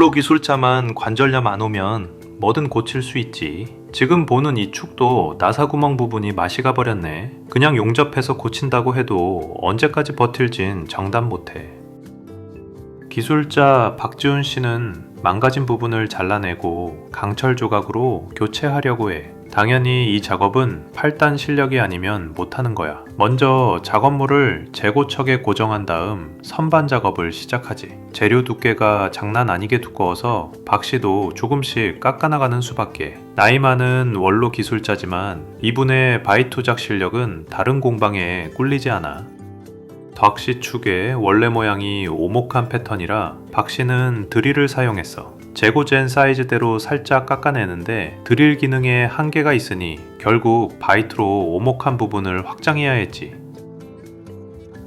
원로 기술자만 관절염 안 오면 뭐든 고칠 수 있지. 지금 보는 이 축도 나사구멍 부분이 맛이 가버렸네. 그냥 용접해서 고친다고 해도 언제까지 버틸진 장담 못해. 기술자 박지훈 씨는 망가진 부분을 잘라내고 강철 조각으로 교체하려고 해. 당연히 이 작업은 8단 실력이 아니면 못하는 거야. 먼저 작업물을 재고척에 고정한 다음 선반 작업을 시작하지. 재료 두께가 장난 아니게 두꺼워서 박 씨도 조금씩 깎아나가는 수밖에. 나이 많은 원로 기술자지만 이분의 바이토작 실력은 다른 공방에 꿀리지 않아. 덕씨 축의 원래 모양이 오목한 패턴이라 박 씨는 드릴을 사용했어. 재고젠 사이즈대로 살짝 깎아내는데 드릴 기능에 한계가 있으니 결국 바이트로 오목한 부분을 확장해야 했지.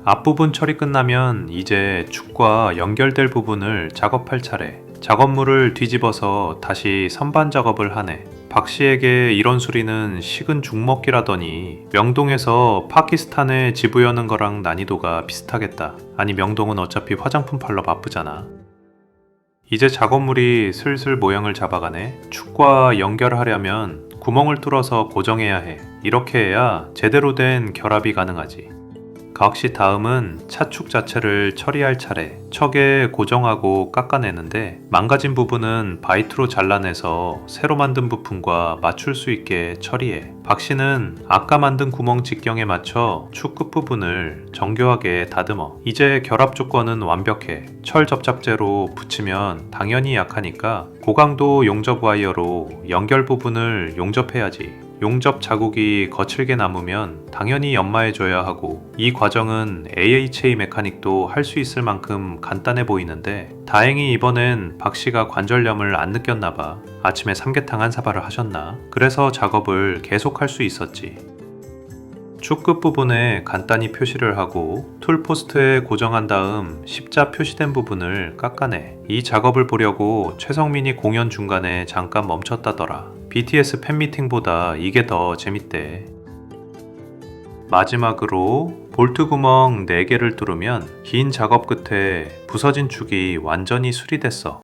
앞부분 처리 끝나면 이제 축과 연결될 부분을 작업할 차례. 작업물을 뒤집어서 다시 선반 작업을 하네. 박 씨에게 이런 수리는 식은 죽먹기라더니 명동에서 파키스탄에 지부 여는 거랑 난이도가 비슷하겠다. 아니 명동은 어차피 화장품 팔러 바쁘잖아. 이제 작업물이 슬슬 모양을 잡아가네. 축과 연결하려면 구멍을 뚫어서 고정해야 해. 이렇게 해야 제대로 된 결합이 가능하지. 가옥씨 다음은 차축 자체를 처리할 차례. 척에 고정하고 깎아내는데 망가진 부분은 바이트로 잘라내서 새로 만든 부품과 맞출 수 있게 처리해. 박 씨는 아까 만든 구멍 직경에 맞춰 축 끝부분을 정교하게 다듬어. 이제 결합 조건은 완벽해. 철 접착제로 붙이면 당연히 약하니까 고강도 용접 와이어로 연결 부분을 용접해야지. 용접 자국이 거칠게 남으면 당연히 연마해줘야 하고 이 과정은 AHA 메카닉도 할 수 있을 만큼 간단해 보이는데 다행히 이번엔 박 씨가 관절염을 안 느꼈나 봐. 아침에 삼계탕 한 사발을 하셨나? 그래서 작업을 계속 할 수 있었지. 축 끝부분에 간단히 표시를 하고 툴 포스트에 고정한 다음 십자 표시된 부분을 깎아내. 이 작업을 보려고 최성민이 공연 중간에 잠깐 멈췄다더라. BTS 팬미팅보다 이게 더 재밌대. 마지막으로 볼트 구멍 4개를 뚫으면 긴 작업 끝에 부서진 축이 완전히 수리됐어.